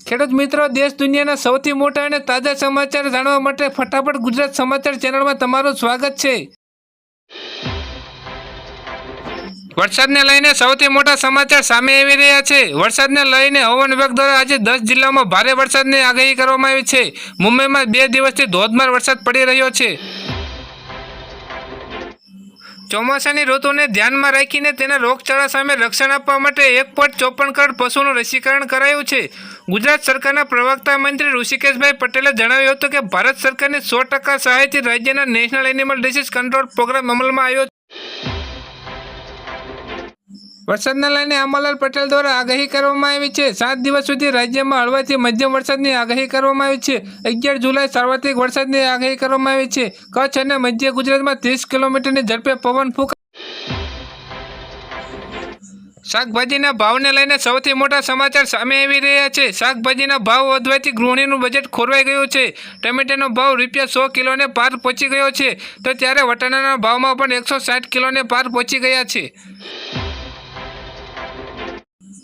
ખેડૂત મિત્રો, દેશ દુનિયાના સૌથી મોટા અને તાજા સમાચાર જાણવા માટે ફટાફટ ગુજરાત સમાચાર ચેનલમાં તમારું સ્વાગત છે. વરસાદને લઈને સૌથી મોટા સમાચાર સામે આવી રહ્યા છે. વરસાદને લઈને હવામાન વિભાગ દ્વારા આજે દસ જિલ્લાઓમાં ભારે વરસાદની આગાહી કરવામાં આવી છે. મુંબઈમાં બે દિવસથી ધોધમાર વરસાદ પડી રહ્યો છે. ચોમાસાની ઋતુને ધ્યાનમાં રાખીને તેના રોગચાળા સામે રક્ષણ આપવા માટે એક પોઈન્ટ ચોપન કરોડ પશુનું રસીકરણ કરાયું છે. ગુજરાત સરકારના પ્રવક્તા મંત્રી ઋષિકેશભાઈ પટેલે જણાવ્યું હતું કે ભારત સરકારની સો ટકા સહાયથી રાજ્યના national animal disease control program અમલમાં આવ્યો વરસાદને લઈને અંબાલાલ પટેલ દ્વારા આગાહી કરવામાં આવી છે. સાત દિવસ સુધી રાજ્યમાં હળવાથી મધ્યમ વરસાદની આગાહી કરવામાં આવી છે. અગિયાર જુલાઈ સાર્વત્રિક વરસાદની આગાહી કરવામાં આવી છે. કચ્છ અને મધ્ય ગુજરાતમાં ત્રીસ કિલોમીટરની ઝડપે પવન ફૂંકા શાકભાજીના ભાવને લઈને સૌથી મોટા સમાચાર સામે આવી રહ્યા છે. શાકભાજીના ભાવ વધવાથી ગૃહિણીનું બજેટ ખોરવાઈ ગયું છે. ટમેટાનો ભાવ રૂપિયા સો કિલોને પાર પહોંચી ગયો છે. તો ત્યારે વટાણાના ભાવમાં પણ એકસો સાઠ કિલોને પાર પહોંચી ગયા છે.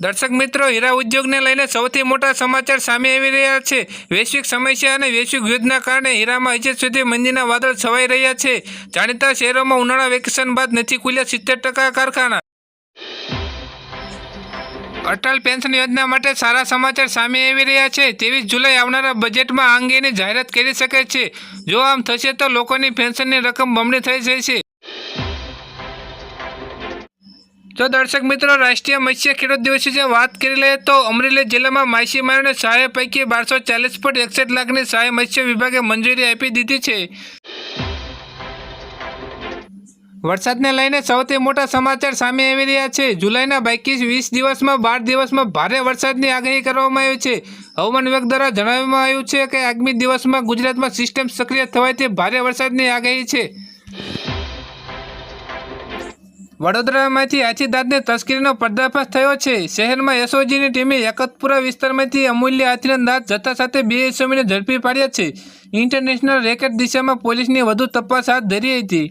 દર્શક મિત્રો, હીરા ઉદ્યોગને લઈને સૌથી મોટા સમાચાર સામે આવી રહ્યા છે. વૈશ્વિક સમસ્યા અને વૈશ્વિક યુદ્ધના કારણે હીરામાં હજી સુધી મંદીના વાદળ છવાઈ રહ્યા છે. જાણીતા શહેરોમાં ઉનાળા વેકેશન બાદ નથી ખુલ્યા સિત્તેર ટકા કારખાના. અટલ પેન્શન યોજના માટે સારા સમાચાર સામે આવી રહ્યા છે. ત્રેવીસ જુલાઈ આવનારા બજેટમાં આ અંગેની જાહેરાત કરી શકે છે. જો આમ થશે તો લોકોની પેન્શનની રકમ બમણી થઈ જશે. તો દર્શક મિત્રો, રાષ્ટ્રીય મત્સ્ય ખેડૂત દિવસ વિશે વાત કરી લઈએ તો અમરેલી જિલ્લામાં માછીમારોને સહાય પૈકી બારસો ચાલીસ પોઈન્ટ એકસઠ લાખની સહાય મત્સ્ય વિભાગે મંજૂરી આપી દીધી છે. વરસાદને લઈને સૌથી મોટા સમાચાર સામે આવી રહ્યા છે. જુલાઈના બાકી વીસ દિવસમાં બાર દિવસમાં ભારે વરસાદની આગાહી કરવામાં આવી છે. હવામાન વિભાગ દ્વારા જણાવવામાં આવ્યું છે કે આગામી દિવસમાં ગુજરાતમાં સિસ્ટમ સક્રિય થવાથી ભારે વરસાદની આગાહી છે. વડોદરામાંથી હાથીદાંતની તસ્કરીનો પર્દાફાશ થયો છે. શહેરમાં એસઓજીની ટીમે યકતપુરા વિસ્તારમાંથી અમૂલ્ય હાથીના દાંત જથ્થા સાથે બે એસઓમીને ઝડપી પાડ્યા છે. ઇન્ટરનેશનલ રેકેટ દિશામાં પોલીસની વધુ તપાસ હાથ ધરી હતી.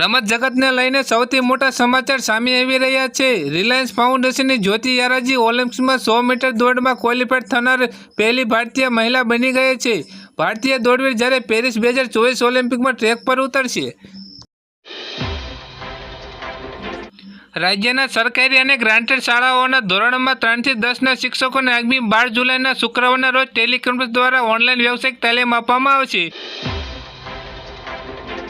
રમત જગતને લઈને સૌથી મોટા સમાચાર સામે આવી રહ્યા છે. રિલાયન્સ ફાઉન્ડેશનની જ્યોતિ યારાજી ઓલિમ્પિક્સમાં સો મીટર દોડમાં ક્વોલિફાઈડ થનાર પહેલી ભારતીય મહિલા બની ગઈ છે. ભારતીય દોડવીર જ્યારે પેરિસ બે હજાર ચોવીસ ઓલિમ્પિકમાં ટ્રેક પર ઉતરશે. રાજ્યના સરકારી અને ગ્રાન્ટેડ શાળાઓના ધોરણોમાં ત્રણથી દસના શિક્ષકોને આગામી બાર જુલાઈના શુક્રવારના રોજ ટેલિકોન્ફરન્સ દ્વારા ઓનલાઈન વ્યવસાયિક તાલીમ આપવામાં આવશે.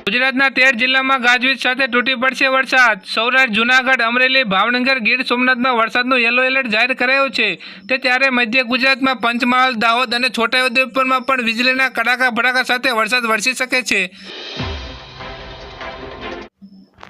ગુજરાતના તેર જિલ્લામાં ગાજવીજ સાથે તૂટી પડશે વરસાદ. સૌરાષ્ટ્ર, જુનાગઢ, અમરેલી, ભાવનગર, ગીર સોમનાથમાં વરસાદનું યલો એલર્ટ જાહેર કરાયો છે. તે ત્યારે મધ્ય ગુજરાતમાં પંચમહાલ, દાહોદ અને છોટાઉદેપુરમાં પણ વીજળીના કડાકા ભડાકા સાથે વરસાદ વરસી શકે છે.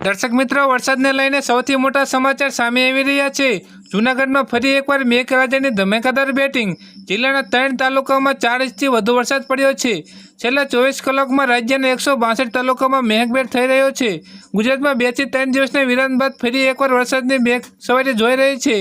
દર્શક મિત્રો, વરસાદને લઈને સૌથી મોટા સમાચાર સામે આવી રહ્યા છે. જૂનાગઢમાં ફરી એકવાર મેઘરાજાની ધમાકેદાર બેટિંગ. જિલ્લાના ત્રણ તાલુકામાં ચાર ઇંચથી વધુ વરસાદ પડ્યો છે. છેલ્લા ચોવીસ કલાકમાં રાજ્યના એકસો બાસઠ તાલુકામાં મેઘભેર થઈ રહ્યો છે. ગુજરાતમાં બેથી ત્રણ દિવસના વિરામ બાદ ફરી એકવાર વરસાદની મેઘ સવારી જોઈ રહી છે.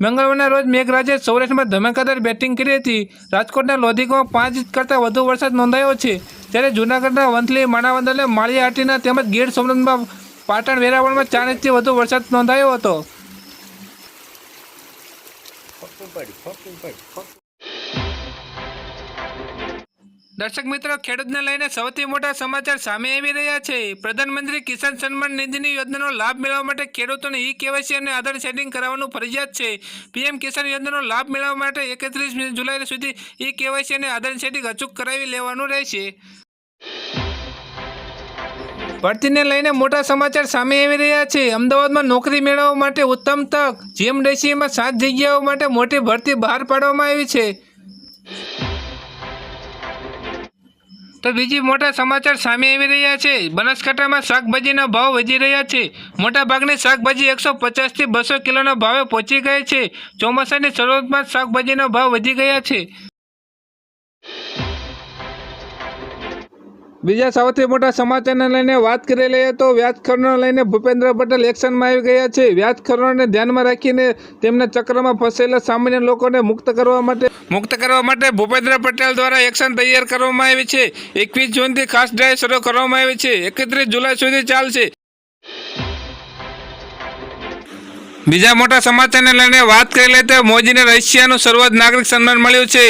મંગળવારના રોજ મેઘરાજે સૌરાષ્ટ્રમાં ધમાકાદાર બેટિંગ કરી હતી. રાજકોટના લોધિકામાં પાંચ ઇંચ કરતાં વધુ વરસાદ નોંધાયો છે. જ્યારે જૂનાગઢના વંથલી, માણાવંદલે અને માળિયાહાટીના તેમજ ગીર સોમનાથમાં પાટણ વેરાવળમાં ચાર ઇંચથી વધુ વરસાદ નોંધાયો હતો. દર્શક મિત્રો, ખેડૂતને લઈને સૌથી મોટા સમાચાર સામે આવી રહ્યા છે. પ્રધાનમંત્રી કિસાન સન્માન નિધિની યોજનાનો લાભ મેળવવા માટે ખેડૂતોને ઈ કેવાયસી અને આધાર સેટિંગ કરાવવાનું ફરજિયાત છે. પીએમ કિસાન યોજનાનો લાભ મેળવવા માટે એકત્રીસ જુલાઈ સુધી ઈ કેવાયસી અને આધાર સેટિંગ અચૂક કરાવી લેવાનું રહેશે. ભરતીને લઈને મોટા સમાચાર સામે આવી રહ્યા છે. અમદાવાદમાં નોકરી મેળવવા માટે ઉત્તમ તક, જીએમડીસીમાં સાત જગ્યાઓ માટે મોટી ભરતી બહાર પાડવામાં આવી છે. તો બીજી મોટા સમાચાર સામે આવી રહ્યા છે. બનાસકાંઠામાં શાકભાજીના ભાવ વધી રહ્યા છે. મોટાભાગની શાકભાજી એકસો પચાસથી બસો કિલોના ભાવે પહોંચી ગઈ છે. ચોમાસાની શરૂઆતમાં શાકભાજીના ભાવ વધી ગયા છે. બીજા સૌથી મોટા સમાચારને લઈને વાત કરી લઈએ તો વ્યાજખોરોને લઈને ભૂપેન્દ્ર પટેલ એક્શનમાં આવી ગયા છે. વ્યાજખોરોને ધ્યાનમાં રાખીને તેમના ચક્રમાં ફસાયેલા સામાન્ય લોકોને મુક્ત કરવા માટે મુક્ત કરવા માટે ભૂપેન્દ્ર પટેલ દ્વારા એક્શન તૈયાર કરવામાં આવી છે. એકવીસ જૂનથી ખાસ ડ્રાઈવ શરૂ કરવામાં આવી છે. એકત્રીસ જુલાઈ સુધી ચાલશે. બીજા મોટા સમાચારને લઈને વાત કરી લઈએ તો મોદીને રશિયાનું સર્વોચ્ચ નાગરિક સન્માન મળ્યું છે.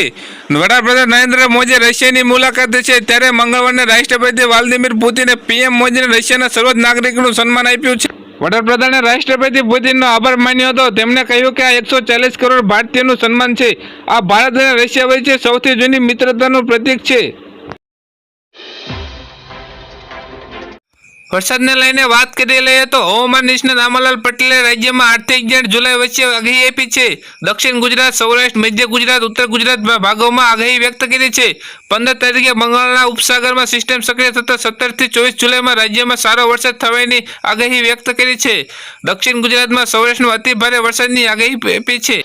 વડાપ્રધાન નરેન્દ્ર મોદી રશિયાની મુલાકાતે છે. ત્યારે મંગળવારે રાષ્ટ્રપતિ વ્લાદિમીર પુતિને પીએમ મોદીને રશિયાના સર્વોચ્ચ નાગરિકનું સન્માન આપ્યું છે. વડાપ્રધાને રાષ્ટ્રપતિ પુતિનનો આભાર માન્યો હતો. તેમણે કહ્યું કે આ એકસો ચાલીસ કરોડ ભારતીયનું સન્માન છે. આ ભારત અને રશિયા વચ્ચે સૌથી જૂની મિત્રતાનું પ્રતીક છે. વરસાદને લઈને વાત કરી લઈએ તો હવામાન નિષ્ણાત રામાલાલ પટેલે રાજ્યમાં આઠથી અગિયાર જુલાઈ વચ્ચે આગાહી આપી છે. દક્ષિણ ગુજરાત, સૌરાષ્ટ્ર, મધ્ય ગુજરાત, ઉત્તર ગુજરાત ભાગોમાં આગાહી વ્યક્ત કરી છે. પંદર તારીખે બંગાળના ઉપસાગરમાં સિસ્ટમ સક્રિય થતા સત્તરથી ચોવીસ જુલાઈમાં રાજ્યમાં સારો વરસાદ થવાની આગાહી વ્યક્ત કરી છે. દક્ષિણ ગુજરાતમાં સૌરાષ્ટ્રમાં અતિ ભારે વરસાદની આગાહી આપી છે.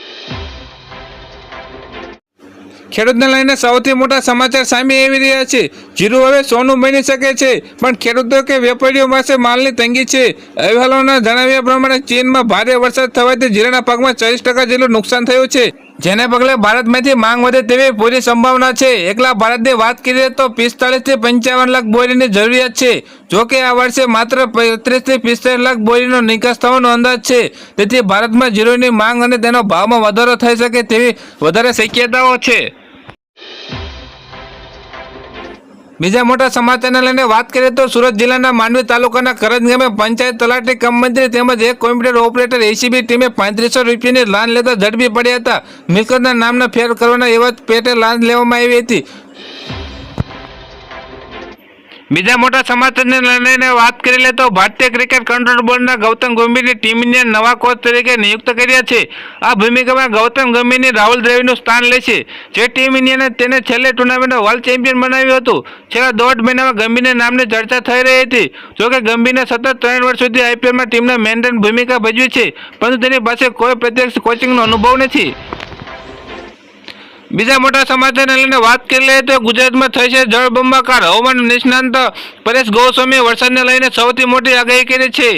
ખેડૂતને લઈને સૌથી મોટા સમાચાર સામે આવી રહ્યા છે. જીરું હવે સોનું બની શકે છે, પણ ખેડૂતો કે વેપારીઓ પાસે માલની તંગી છે. અહેવાલોના જણાવ્યા પ્રમાણે ચીનમાં ભારે વરસાદ થવાથી જીરાના પાકમાં ચાલીસ ટકા જેટલું નુકસાન થયું છે. જેને પગલે ભારતમાંથી માંગ વધે તેવી પૂરી સંભાવના છે. એકલા ભારતની વાત કરીએ તો પિસ્તાળીસથી પંચાવન લાખ બોરીની જરૂરિયાત છે. જો કે આ વર્ષે માત્ર ત્રીસથી પિસ્તાળીસ લાખ બોરીનો નિકાસ થવાનો અંદાજ છે. તેથી ભારતમાં જીરોની માંગ અને તેનો ભાવમાં વધારો થઈ શકે તેવી વધારે શક્યતાઓ છે. બીજા મોટા સમાચારને લઈને વાત કરીએ તો સુરત જિલ્લાના માંડવી તાલુકાના કરજ ગામે પંચાયત તલાટી કમ મંત્રી તેમજ એક કોમ્પ્યુટર ઓપરેટર એસીબી ટીમે પાંત્રીસો રૂપિયાની લાંચ લેતા ઝડપી પડ્યા હતા. મિલકતના નામના ફેર કરવાના એવા પેટે લાંચ લેવામાં આવી હતી. બીજા મોટા સમાચારને લઈને વાત કરી લે તો ભારતીય ક્રિકેટ કંટ્રોલ બોર્ડના ગૌતમ ગંભીરની ટીમ ઇન્ડિયા નવા કોચ તરીકે નિયુક્ત કર્યા છે. આ ભૂમિકામાં ગૌતમ ગંભીરની રાહુલ દ્રવિડનું સ્થાન લેશે જે ટીમ ઇન્ડિયાને તેને છેલ્લે ટુર્નામેન્ટમાં વર્લ્ડ ચેમ્પિયન બનાવ્યું હતું. છેલ્લા દોઢ મહિનામાં ગંભીરના નામની ચર્ચા થઈ રહી હતી. જોકે ગંભીરને સતત ત્રણ વર્ષ સુધી આઈપીએલમાં ટીમના મેન્ટેન ભૂમિકા ભજવી છે. પરંતુ તેની પાસે કોઈ પ્રત્યક્ષ કોચિંગનો અનુભવ નથી. બીજા મોટા સમાચારને લઈને વાત કરી લઈએ તો ગુજરાતમાં છે જળબંબાકાર હવામાન નિષ્ણાંત પરેશ ગોસ્વામીએ વરસાદને લઈને સૌથી મોટી આગાહી કરી છે.